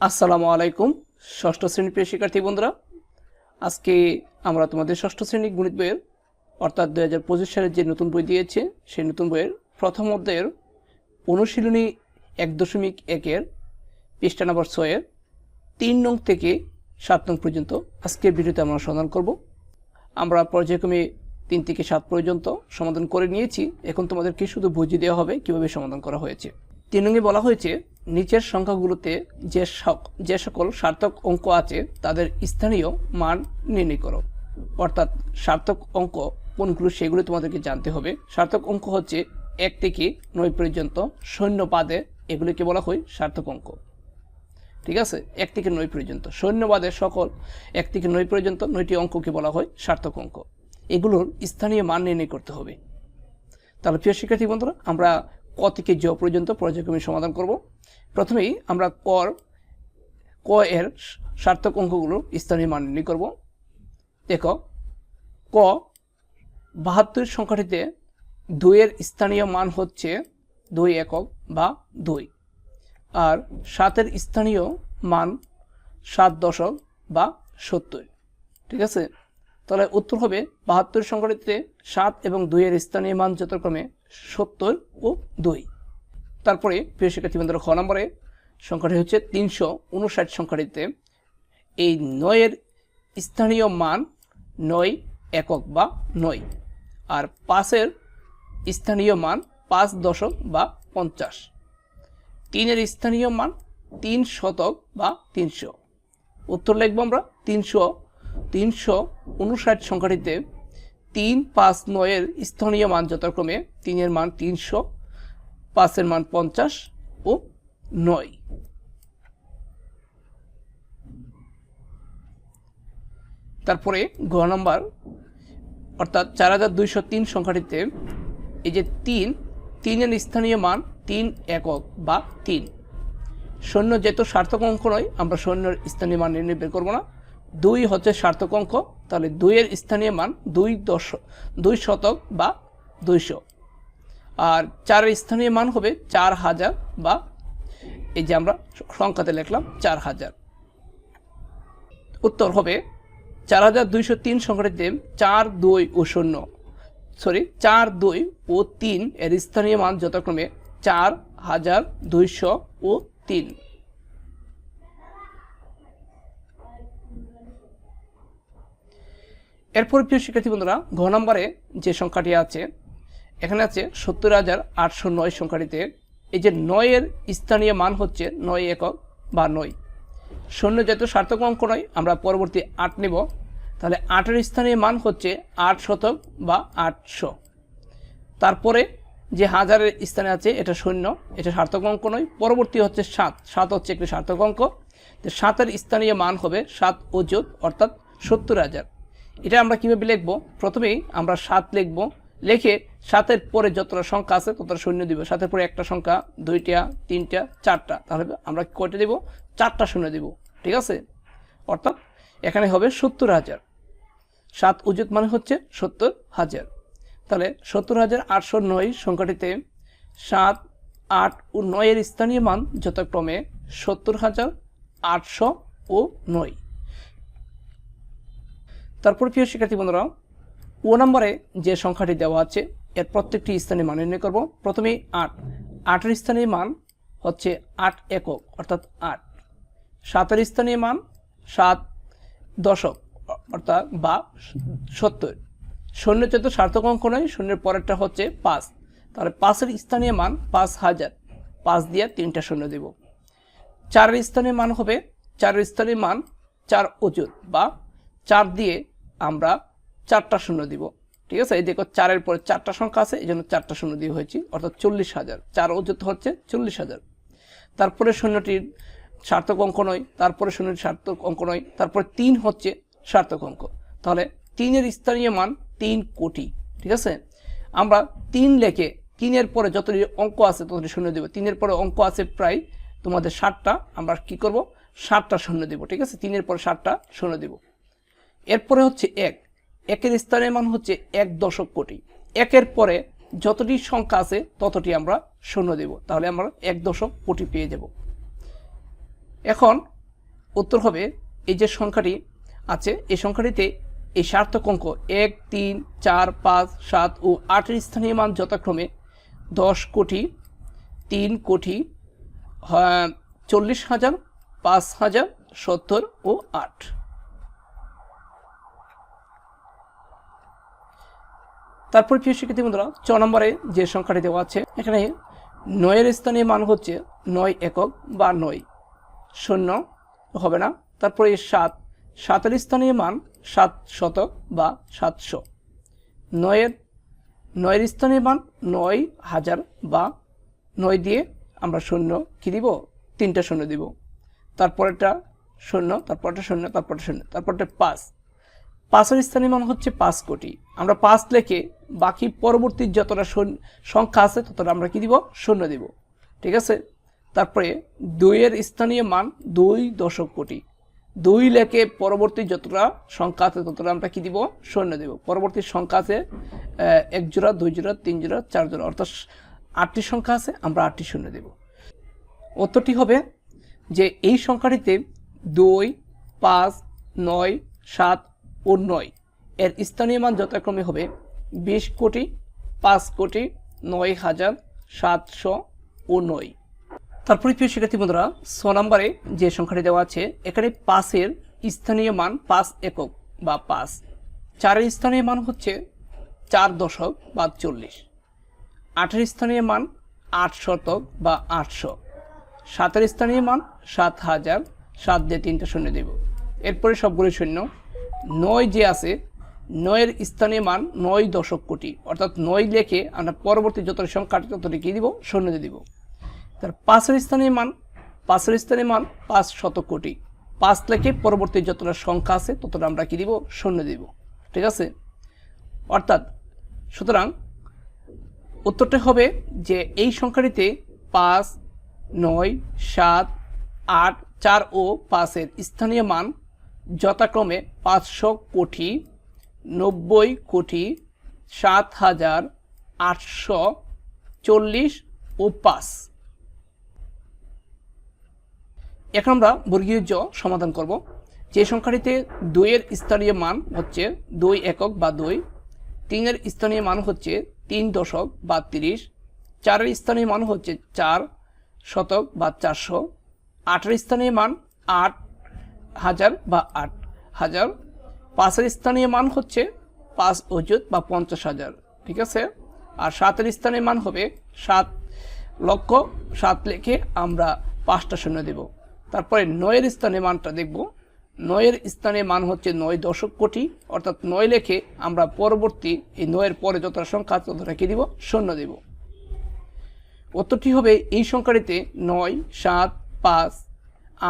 আসসালামু আলাইকুম, ষষ্ঠ শ্রেণি প্রিয় শিক্ষার্থী বন্ধুরা। আজকে আমরা তোমাদের ষষ্ঠ শ্রেণির গণিত বইয়ের, অর্থাৎ দু হাজার পঁচিশ সালের যে নতুন বই দিয়েছে, সেই নতুন বইয়ের প্রথম অধ্যায়ের অনুশীলনী এক দশমিক একের পৃষ্ঠা নম্বর ছয়ের তিন নং থেকে সাত নং পর্যন্ত আজকের ভিডিওতে আমরা সমাধান করব। আমরা পর্যায়ক্রমে তিন থেকে সাত পর্যন্ত সমাধান করে নিয়েছি। এখন তোমাদেরকে শুধু বুঝিয়ে দেওয়া হবে কীভাবে সমাধান করা হয়েছে। তিন নঙ্গে বলা হয়েছে নিচের সংখ্যাগুলোতে যে যে সকল সার্থক অঙ্ক আছে, তাদের স্থানীয় মান নির্ণয় করো। অর্থাৎ সার্থক অঙ্ক কোনগুলো সেগুলো তোমাদেরকে জানতে হবে। সার্থক অঙ্ক হচ্ছে এক থেকে নয় পর্যন্ত শূন্য পাদে এগুলিকে বলা হয় সার্থক অঙ্ক। ঠিক আছে? এক থেকে নয় পর্যন্ত। সৈন্যবাদের সকল এক থেকে নয় পর্যন্ত নয়টি অঙ্ককে বলা হয় সার্থক অঙ্ক। এগুলোর স্থানীয় মান নির্ণয় করতে হবে। তাহলে প্রিয় শিক্ষার্থী বন্ধুরা, আমরা ক থেকে জ পর্যন্ত পর্যায়ক্রমে সমাধান করব। প্রথমেই আমরা কর ক এর সার্থক অঙ্কগুলোর স্থানীয় মান নির্ণয় করব। দেখো ক বাহাত্তর সংখ্যাটিতে দুইয়ের স্থানীয় মান হচ্ছে দুই একক বা দুই। আর সাতের স্থানীয় মান সাত দশক বা সত্তর। ঠিক আছে? তাহলে উত্তর হবে বাহাত্তর সংখ্যাটিতে সাত এবং দুইয়ের স্থানীয় মান যথাক্রমে সত্তর ও দুই। তারপরে, প্রিয় শিক্ষার্থী বন্ধুরা, খ নম্বরে সংখ্যাটি হচ্ছে তিনশো উনষাট সংখ্যাটিতে এই নয়ের স্থানীয় মান নয় একক বা নয়, আর পাঁচের স্থানীয় মান পাঁচ দশক বা পঞ্চাশ। তিনের স্থানীয় মান তিন শতক বা তিনশো। উত্তর লিখব আমরা, তিনশো তিনশো উনষাট সংখ্যাটিতে তিন পাঁচ নয়ের স্থানীয় মান যথাক্রমে তিনের মান তিনশো পাঁচের মান পঞ্চাশ ও নয়। তারপরে গ নম্বর, অর্থাৎ চার হাজার দুইশো তিন সংখ্যাটিতে এই যে তিন, তিনের স্থানীয় মান তিন একক বা তিন। শূন্য যেহেতু সার্থক অঙ্ক নয়, আমরা শূন্যের স্থানীয় মান নির্ণয় বের করব না। দুই হচ্ছে সার্থক অঙ্ক, তাহলে দুইয়ের স্থানীয় মান দুই দশ, দুই শতক বা দুইশো। আর চারের স্থানীয় মান হবে চার হাজার বা এই যে আমরা সংখ্যাতে লিখলাম চার হাজার। উত্তর হবে চার হাজার দুইশো তিন সংখ্যাটিতে চার, দুই ও শূন্য। সরি চার, দুই ও তিন এর স্থানীয় মান যথাক্রমে চার হাজার দুইশো ও তিন। এরপর প্রিয় শিক্ষার্থী বন্ধুরা, ঘ নম্বরে যে সংখ্যাটি আছে এখানে আছে সত্তর হাজার আটশো নয় সংখ্যাটিতে। এই যে নয়ের স্থানীয় মান হচ্ছে নয় একক বা নয়। শূন্য যেহেতু সার্থক অঙ্ক নয়, আমরা পরবর্তী আট নেব। তাহলে আটের স্থানীয় মান হচ্ছে আট শতক বা আটশো। তারপরে যে হাজারের স্থানে আছে, এটা শূন্য, এটা সার্থক অঙ্ক নয়। পরবর্তী হচ্ছে সাত সাত হচ্ছে একটি সার্থক অঙ্ক। তো সাতের স্থানীয় মান হবে সাত অযুত অর্থাৎ সত্তর হাজার। এটা আমরা কীভাবে লিখব? প্রথমেই আমরা সাত লিখব। লিখে সাতের পরে যতটা সংখ্যা আছে, ততটা শূন্য দিব। সাতের পরে একটা সংখ্যা, দুইটা, তিনটা, চারটা। তাহলে আমরা কয়টা দিব? চারটা শূন্য দিব। ঠিক আছে? অর্থাৎ এখানে হবে সত্তর হাজার। সাত উচিত মানে হচ্ছে সত্তর হাজার। তাহলে সত্তর হাজার আটশো নয় সংখ্যাটিতে সাত, আট ও নয়ের স্থানীয় মান যথাক্রমে সত্তর হাজার আটশো ও নয়। তারপর প্রিয় শিক্ষার্থী বন্ধুরা, ও নম্বরে যে সংখ্যাটি দেওয়া আছে এর প্রত্যেকটি স্থানে মান নির্ণয় করব। প্রথমে আট। আটের স্থানীয় মান হচ্ছে আট একক, অর্থাৎ আট। সাতের স্থানীয় মান সাত দশক, অর্থাৎ বা সত্তর। শূন্য যেহেতু সার্থক অঙ্ক নয়, শূন্যের পরেরটা হচ্ছে পাঁচ। তাহলে পাঁচের স্থানীয় মান পাঁচ হাজার। পাঁচ দিয়ে তিনটা শূন্য দেব। চারের স্থানীয় মান হবে, চারের স্থানীয় মান চার অযুত বা চার দিয়ে আমরা চারটা শূন্য দিব। ঠিক আছে? এই দেখো, চারের পরে চারটা সংখ্যা আছে, এই জন্য চারটা শূন্য দিয়ে হয়েছি, অর্থাৎ চল্লিশ হাজার। চার অযুত হচ্ছে চল্লিশ হাজার। তারপরে শূন্যটির সার্থক অঙ্ক নয়, তারপরে শূন্যটির সার্থক অঙ্ক নয়, তারপরে তিন হচ্ছে সার্থক অঙ্ক। তাহলে তিনের স্থানীয় মান তিন কোটি, ঠিক আছে? আমরা তিন লেখে তিনের পরে যতটি অঙ্ক আছে ততটি শূন্য দেবো। তিনের পরে অঙ্ক আছে প্রায় তোমাদের ষাটটা আমরা কি করব? ষাটটা শূন্য দেবো, ঠিক আছে? তিনের পরে ষাটটা শূন্য দেব। এরপরে হচ্ছে এক। একের স্থানের মান হচ্ছে এক দশক কোটি। একের পরে যতটি সংখ্যা আছে ততটি আমরা শূন্য দেব। তাহলে আমরা এক দশক কোটি পেয়ে যাব। এখন উত্তর হবে এই যে সংখ্যাটি আছে এই সংখ্যাটিতে এই সার্থক অঙ্ক এক তিন চার পাঁচ সাত ও আটের স্থানীয় মান যথাক্রমে দশ কোটি তিন কোটি হ্যাঁ, চল্লিশ হাজার পাঁচ হাজার সত্তর ও আট। তারপর প্রিয় শিক্ষার্থী বন্ধুরা চ নম্বরে যে সংখ্যাটি দেওয়া আছে, এখানে নয়ের স্থানীয় মান হচ্ছে নয় একক বা নয়। শূন্য হবে না। তারপরে সাত, সাতের স্থানীয় মান সাত শতক বা সাতশো। নয়ের নয়ের স্থানীয় মান নয় হাজার বা নয় দিয়ে আমরা শূন্য কী দিব? তিনটা শূন্য দিব। তারপরেরটা শূন্য, তারপরটা শূন্য তারপরটা শূন্য, তারপরটা পাঁচ। পাঁচের স্থানীয় মান হচ্ছে পাঁচ কোটি। আমরা পাঁচ লেখে বাকি পরবর্তী যতটা সংখ্যা আছে, ততটা আমরা কি দিব? শূন্য দিব। ঠিক আছে? তারপরে দুইয়ের স্থানীয় মান দুই দশক কোটি। দুই লেখে পরবর্তী যতটা সংখ্যা আছে, ততটা আমরা কি দিব? শূন্য দিব। পরবর্তী সংখ্যা আছে এক জোড়া, দুই জোড়া, তিন জোড়া, চার জোড়া। অর্থাৎ আটটি সংখ্যা আছে, আমরা আটটি শূন্য দেব। উত্তরটি হবে যে এই সংখ্যাটিতে দুই, পাঁচ, নয়, সাত ও নয় এর স্থানীয় মান যথাক্রমে হবে বিশ কোটি, পাঁচ কোটি, নয় হাজার সাতশো নয় তারপরে প্রিয় শিক্ষার্থী বন্ধুরা, ছ নম্বরে যে সংখ্যাটি দেওয়া আছে, এখানে পাঁচের স্থানীয় মান পাঁচ একক বা পাঁচ। চারের স্থানীয় মান হচ্ছে চার দশক বা চল্লিশ। আটের স্থানীয় মান আট শতক বা আটশো। সাতের স্থানীয় মান সাত হাজার সাত দিয়ে তিনটা শূন্য দেব। এরপরে সবগুলো শূন্য। নয় যে আছে নয়ের স্থানীয় মান নয় দশক কোটি। অর্থাৎ নয় লেখে আমরা পরবর্তী যত সংখ্যা ততটি কী দিব? শূন্য দিয়ে দিব। তার পাঁচের স্থানীয় মান, পাঁচের স্থানীয় মান পাঁচ শত কোটি। পাঁচ লেখে পরবর্তী যতটা সংখ্যা আছে ততটা আমরা কী দিব? শূন্য দিব। ঠিক আছে? অর্থাৎ, সুতরাং উত্তরটা হবে যে এই সংখ্যাটিতে পাঁচ, নয়, সাত, আট, চার ও পাঁচের স্থানীয় মান যথাক্রমে পাঁচশো কোটি নব্বই কোটি সাত হাজার আটশো চল্লিশ ও পাঁচ এখন আমরা বর্গীয় জ সমাধান করব। যে সংখ্যাটিতে দুইয়ের স্থানীয় মান হচ্ছে দুই একক বা দুই, তিনের স্থানীয় মান হচ্ছে তিন দশক বা তিরিশ, চারের স্থানীয় মান হচ্ছে চার শতক বা চারশো, আটের স্থানীয় মান আট হাজার বা আট হাজার পাঁচের স্থানীয় মান হচ্ছে পাঁচ অযুত বা পঞ্চাশ হাজার, ঠিক আছে? আর সাতের স্থানীয় মান হবে সাত লক্ষ, সাত লেখে আমরা পাঁচটা শূন্য দেব। তারপরে নয়ের স্থানে মানটা দেখব। নয়ের স্থানে মান হচ্ছে নয় দশক কোটি, অর্থাৎ নয় লেখে আমরা পরবর্তী এই নয়ের পরে যতটা সংখ্যা ততটা কি দিব? শূন্য দেব। উত্তরটি হবে এই সংখ্যাটিতে নয়, সাত, পাঁচ,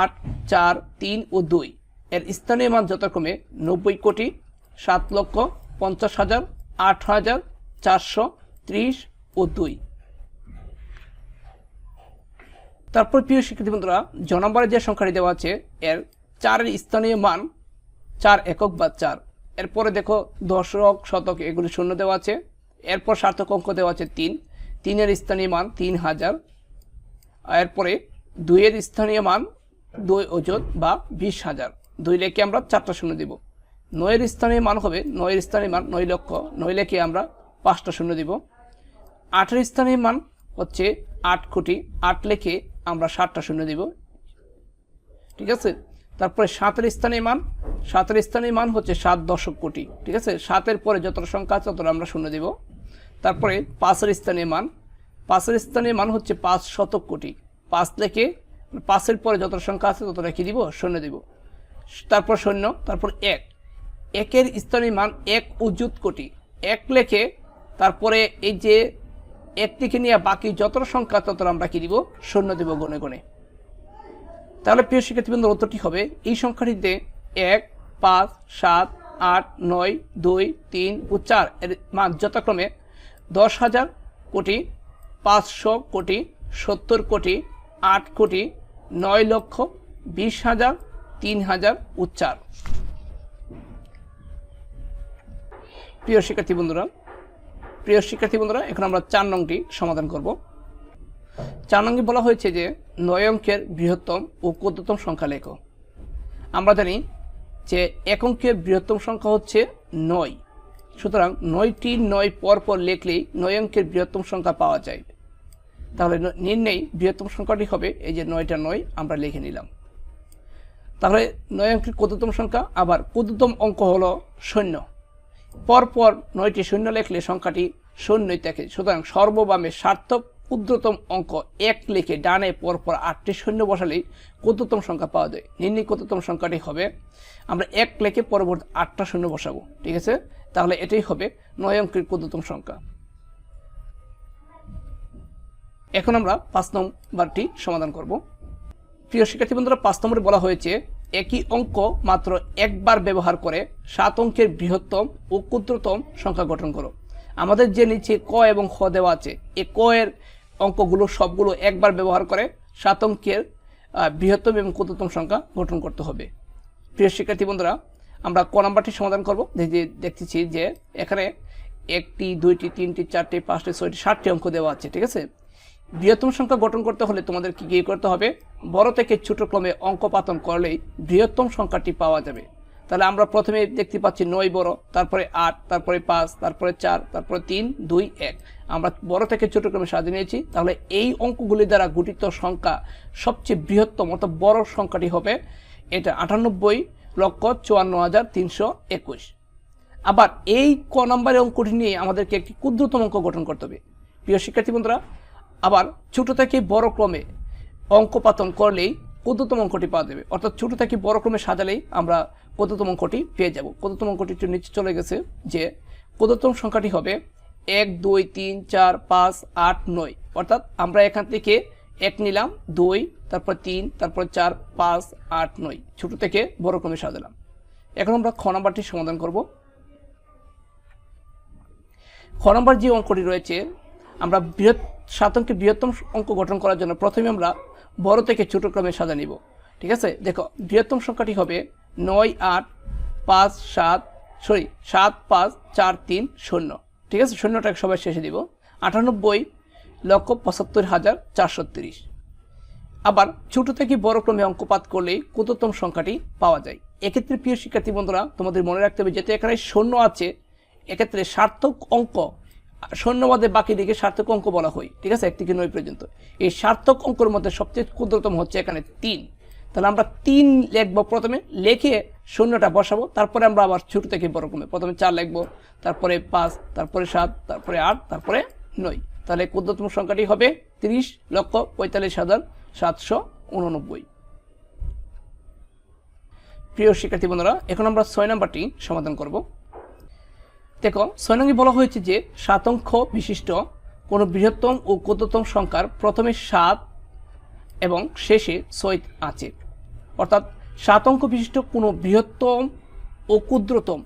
আট, চার, তিন ও দুই। এর স্থানীয় মান যথাক্রমে নব্বই কোটি সাত লক্ষ পঞ্চাশ হাজার আট হাজার চারশো ত্রিশ ও দুই। তারপর প্রিয় শিক্ষার্থী বন্ধুরা, জ নম্বরে যে সংখ্যাটি দেওয়া আছে, এর চারের স্থানীয় মান চার একক বা চার। এরপরে দেখো দশক, শতক, এগুলি শূন্য দেওয়া আছে। এরপর সার্থক অঙ্ক দেওয়া আছে তিন। তিনের স্থানীয় মান তিন হাজার। এরপরে দুইয়ের স্থানীয় মান দুই ওজন বা বিশ হাজার। দুই লেখে আমরা চারটা শূন্য দিব। নয়ের স্থানে মান হবে, নয়ের স্থানে মান নয় লক্ষ, নয় লেখে আমরা পাঁচটা শূন্য দিব। আটের স্থানীয় মান হচ্ছে আট কোটি, আট লেখে আমরা সাতটা শূন্য দিব। ঠিক আছে? তারপরে সাতের স্থানে মান, সাতের স্থানে মান হচ্ছে সাত দশক কোটি। ঠিক আছে? সাতের পরে যতটা সংখ্যা আছে ততটা আমরা শূন্য দিব। তারপরে পাঁচের স্থানে মান, পাঁচের স্থানীয় মান হচ্ছে পাঁচ শতক কোটি। পাঁচ লেখে পাঁচের পরে যতটা সংখ্যা আছে ততটা কি দিব? শূন্য দিব। তারপর শূন্য তারপর এক। একের স্থানীয় মান এক উজ্জুত কোটি। এক লেখে, তারপরে এই যে এক থেকে নিয়ে বাকি যতটা সংখ্যা ততটা আমরা কি দিব? শূন্য দিব গণে গণে তাহলে প্রিয় শিক্ষার্থীবৃন্দ উত্তরটি হবে এই সংখ্যাটিতে এক, পাঁচ, সাত, আট, নয়, দুই, তিন ও চার। এর মান যথাক্রমে দশ হাজার কোটি, পাঁচশো কোটি, সত্তর কোটি, আট কোটি, নয় লক্ষ বিশ হাজার তিন হাজার ও চার প্রিয় শিক্ষার্থী বন্ধুরা, প্রিয় শিক্ষার্থী বন্ধুরা, এখন আমরা চার নংটি সমাধান করব। চার নংটি বলা হয়েছে যে, নয় অঙ্কের বৃহত্তম ও ক্ষুদ্রতম সংখ্যা লেখো। আমরা জানি যে, এক অঙ্কের বৃহত্তম সংখ্যা হচ্ছে নয়। সুতরাং নয়টি নয় পর পর লিখলেই নয় অঙ্কের বৃহত্তম সংখ্যা পাওয়া যায়। তাহলে নির্ণয় বৃহত্তম সংখ্যাটি হবে এই যে নয়টা নয়, আমরা লিখে নিলাম। তাহলে নয় অঙ্কের ক্ষুদ্রতম সংখ্যা, আবার ক্ষুদ্রতম অঙ্ক হলো শূন্য। পরপর নয়টি শূন্য লেখলে সংখ্যাটি শূন্যই থাকে। সুতরাং সর্ববামে সার্থক ক্ষুদ্রতম অঙ্ক এক লিখে ডানে পরপর আটটি শূন্য বসালেই ক্ষুদ্রতম সংখ্যা পাওয়া যায়। নির্ণয় ক্ষুদ্রতম সংখ্যাটি হবে, আমরা এক লেখে পরবর্তী আটটা শূন্য বসাবো, ঠিক আছে? তাহলে এটাই হবে নয় অঙ্কের ক্ষুদ্রতম সংখ্যা। এখন আমরা পাঁচ নম্বরটি সমাধান করব। প্রিয় শিক্ষার্থী বন্ধুরা, পাঁচ নম্বরে বলা হয়েছে, একই অঙ্ক মাত্র একবার ব্যবহার করে সাত অঙ্কের বৃহত্তম ও ক্ষুদ্রতম সংখ্যা গঠন করো। আমাদের যে নিচে ক এবং খ দেওয়া আছে, এ ক এর অঙ্কগুলো সবগুলো একবার ব্যবহার করে সাত অঙ্কের বৃহত্তম এবং ক্ষুদ্রতম সংখ্যা গঠন করতে হবে। প্রিয় শিক্ষার্থী বন্ধুরা, আমরা ক নাম্বারটি সমাধান করব। দেখতেছি যে এখানে একটি, দুইটি, তিনটি, চারটি, পাঁচটি, ছয়টি ষাটটি অঙ্ক দেওয়া আছে, ঠিক আছে? বৃহত্তম সংখ্যা গঠন করতে হলে তোমাদেরকে কি করতে হবে? বড় থেকে ছোট ক্রমে অঙ্ক পাতন করলেই বৃহত্তম সংখ্যাটি পাওয়া যাবে। তাহলে আমরা প্রথমে দেখতে পাচ্ছি নয় বড়, তারপরে আট, তারপরে পাঁচ, তারপরে চার, তারপরে তিন, দুই, এক। আমরা বড় থেকে ছোট ক্রমে সাজিয়ে নিয়েছি। তাহলে এই অঙ্কগুলি দ্বারা গঠিত সংখ্যা সবচেয়ে বৃহত্তম অর্থাৎ বড় সংখ্যাটি হবে এটা আটানব্বই লক্ষ চুয়ান্ন হাজার তিনশো একুশ। আবার এই ক নম্বরের অঙ্কটি নিয়ে আমাদেরকে একটি ক্ষুদ্রতম অঙ্ক গঠন করতে হবে। প্রিয় শিক্ষার্থী বন্ধুরা আবার ছোট থেকে বড় ক্রমে অঙ্ক পাতন করলেই ক্ষুদ্রতম অঙ্কটি পাওয়া যাবে। অর্থাৎ ছোট থেকে বড় ক্রমে সাজালেই আমরা ক্ষুদ্রতম অঙ্কটি পেয়ে যাব। ক্ষুদ্রতম অঙ্কটি একটু নিচে চলে গেছে যে ক্ষুদ্রতম সংখ্যাটি হবে এক, দুই, তিন, চার, পাঁচ, আট, নয়। অর্থাৎ আমরা এখান থেকে এক নিলাম, দুই, তারপর তিন, তারপর চার, পাঁচ, আট, নয়। ছোট থেকে বড় ক্রমে সাজালাম। এখন আমরা খ নাম্বারটি সমাধান করব। খ নম্বর যে অঙ্কটি রয়েছে, আমরা বৃহৎ সাত অঙ্কের বৃহত্তম অঙ্ক গঠন করার জন্য প্রথমে আমরা বড় থেকে ছোট ক্রমে সাজা নিব। ঠিক আছে? দেখো, বৃহত্তম সংখ্যাটি হবে নয় আট পাঁচ সাত, সরি, সাত পাঁচ চার তিন শূন্য। ঠিক আছে? শূন্যটাকে সবাই শেষে দিব। আটানব্বই লক্ষ পঁচাত্তর হাজার চারশো তিরিশ। আবার ছোট থেকে বড় ক্রমে অঙ্কপাত করলেই ক্ষুদ্রতম সংখ্যাটি পাওয়া যায়। এক্ষেত্রে প্রিয় শিক্ষার্থী বন্ধুরা, তোমাদের মনে রাখতে হবে যেহেতু এখানে শূন্য আছে, এক্ষেত্রে সার্থক অঙ্ক শূন্যবাদে বাকি দিকে সার্থক অঙ্ক বলা হয়। ঠিক আছে? এক থেকে নয় পর্যন্ত। এই সার্থক অঙ্কের মধ্যে সবচেয়ে ক্ষুদ্রতম হচ্ছে এখানে তিন। তাহলে আমরা তিন লিখব প্রথমে, লিখে শূন্যটা বসাবো, তারপরে আমরা আবার ছোট থেকে বড় ক্রমে প্রথমে চার লিখব, তারপরে পাঁচ, তারপরে সাত, তারপরে আট, তারপরে নয়। তাহলে ক্ষুদ্রতম সংখ্যাটি হবে তিরিশ লক্ষ পঁয়তাল্লিশ হাজার সাতশো উননব্বই। প্রিয় শিক্ষার্থী বন্ধুরা, এখন আমরা ছয় নম্বরটি সমাধান করব। দেখো ছয় নঙ্গে বলা হয়েছে যে সাত অঙ্ক বিশিষ্ট কোনো বৃহত্তম ও ক্ষুদ্রতম সংখ্যার প্রথমে সাত এবং শেষে ছয় আছে। অর্থাৎ সাত অঙ্ক বিশিষ্ট কোনো বৃহত্তম ও ক্ষুদ্রতম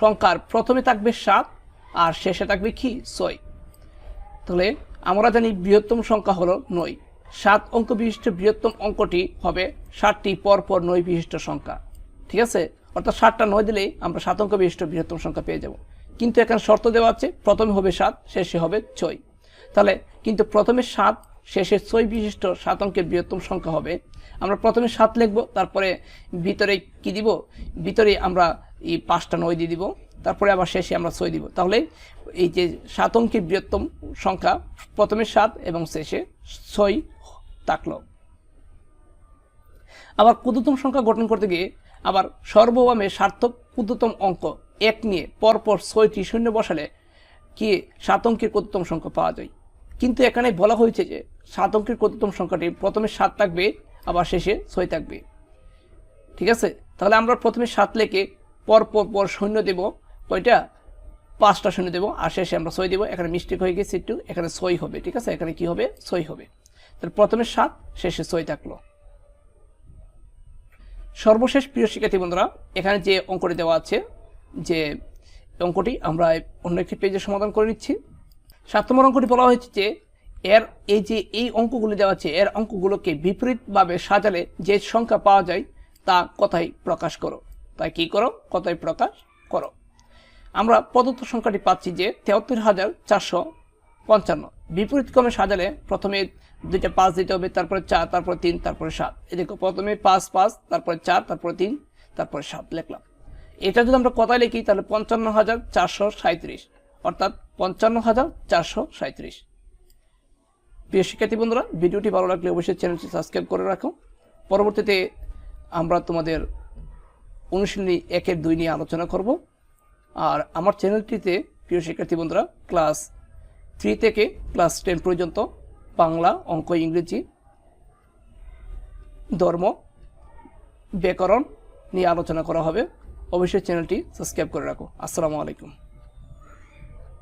সংখ্যার প্রথমে থাকবে সাত আর শেষে থাকবে কি? ছয়। তাহলে আমরা জানি বৃহত্তম সংখ্যা হলো নয়। সাত অঙ্ক বিশিষ্ট বৃহত্তম অঙ্কটি হবে ষাটটি পরপর নয় বিশিষ্ট সংখ্যা। ঠিক আছে? অর্থাৎ ষাটটা নয় দিলেই আমরা সাত অঙ্ক বিশিষ্ট বৃহত্তম সংখ্যা পেয়ে যাব। কিন্তু এখানে শর্ত দেওয়া আছে, প্রথমে হবে সাত, শেষে হবে ছয়। তাহলে কিন্তু প্রথমে সাত, শেষে ছয় বিশিষ্ট সাত অঙ্কের বৃহত্তম সংখ্যা হবে। আমরা প্রথমে সাত লিখব, তারপরে ভিতরে কি দিব? ভিতরে আমরা এই পাঁচটা নয় দিয়ে দিব, তারপরে আবার শেষে আমরা ছয় দিব। তাহলে এই যে সাত অঙ্কের বৃহত্তম সংখ্যা, প্রথমে সাত এবং শেষে ছয় থাকল। আবার ক্ষুদ্রতম সংখ্যা গঠন করতে গিয়ে আবার সর্ববামে সার্থক ক্ষুদ্রতম অঙ্ক এক নিয়ে পরপর ছয়টি শূন্য বসালে কি সাত অঙ্কের ক্ষুদ্রতম সংখ্যা পাওয়া যায়? কিন্তু এখানে বলা হয়েছে যে সাত অঙ্কের ক্ষুদ্রতম সংখ্যাটি প্রথমে সাত থাকবে, আবার শেষে ছয় থাকবে। ঠিক আছে? তাহলে আমরা প্রথমে সাত লেখে পর পর পর শূন্য দেব। কয়টা? পাঁচটা শূন্য দেবো, আর শেষে আমরা ছয় দেবো। এখানে মিস্টেক হয়ে গেছে একটু, এখানে ছয় হবে। ঠিক আছে? এখানে কি হবে? ছয় হবে। তাহলে প্রথমে সাত, শেষে ছয় থাকল। সর্বশেষ প্রিয় শিক্ষার্থী বন্ধুরা, এখানে যে অঙ্কটি দেওয়া আছে যে অঙ্কটি আমরা অন্য একটি পেজে সমাধান করে নিচ্ছি। সাত নম্বর অঙ্কটি বলা হয়েছে যে, এর এই যে এই অঙ্কগুলি দেওয়া আছে, এর অঙ্কগুলোকে বিপরীতভাবে সাজালে যে সংখ্যা পাওয়া যায় তা কথাই প্রকাশ করো। তাই কি করো? কথাই প্রকাশ করো। আমরা প্রদত্ত সংখ্যাটি পাচ্ছি যে তেহাত্তর হাজার চারশো পঞ্চান্ন। বিপরীত ক্রমে সাজালে প্রথমে দুইটা পাঁচ দিতে হবে, তারপরে চার, তারপরে তিন, তারপরে সাত। এই দেখো, প্রথমে পাঁচ পাঁচ, তারপরে চার, তারপরে তিন, তারপরে সাত লিখলাম। এটা যদি আমরা কথায় লিখি, তাহলে পঞ্চান্ন হাজার চারশো সাঁত্রিশ অর্থাৎ পঞ্চান্ন হাজার চারশো সাঁত্রিশ প্রিয় শিক্ষার্থী বন্ধুরা, ভিডিওটি ভালো লাগলে অবশ্যই চ্যানেলটি সাবস্ক্রাইব করে রাখো। পরবর্তীতে আমরা তোমাদের অনুশীলনী একের দুই নিয়ে আলোচনা করব। আর আমার চ্যানেলটিতে, প্রিয় শিক্ষার্থী বন্ধুরা, ক্লাস থ্রি থেকে ক্লাস টেন পর্যন্ত বাংলা, অঙ্ক, ইংরেজি, ধর্ম, ব্যাকরণ নিয়ে আলোচনা করা হবে। অবশ্যই চ্যানেলটি সাবস্ক্রাইব করে রাখো। আসসালামু আলাইকুম।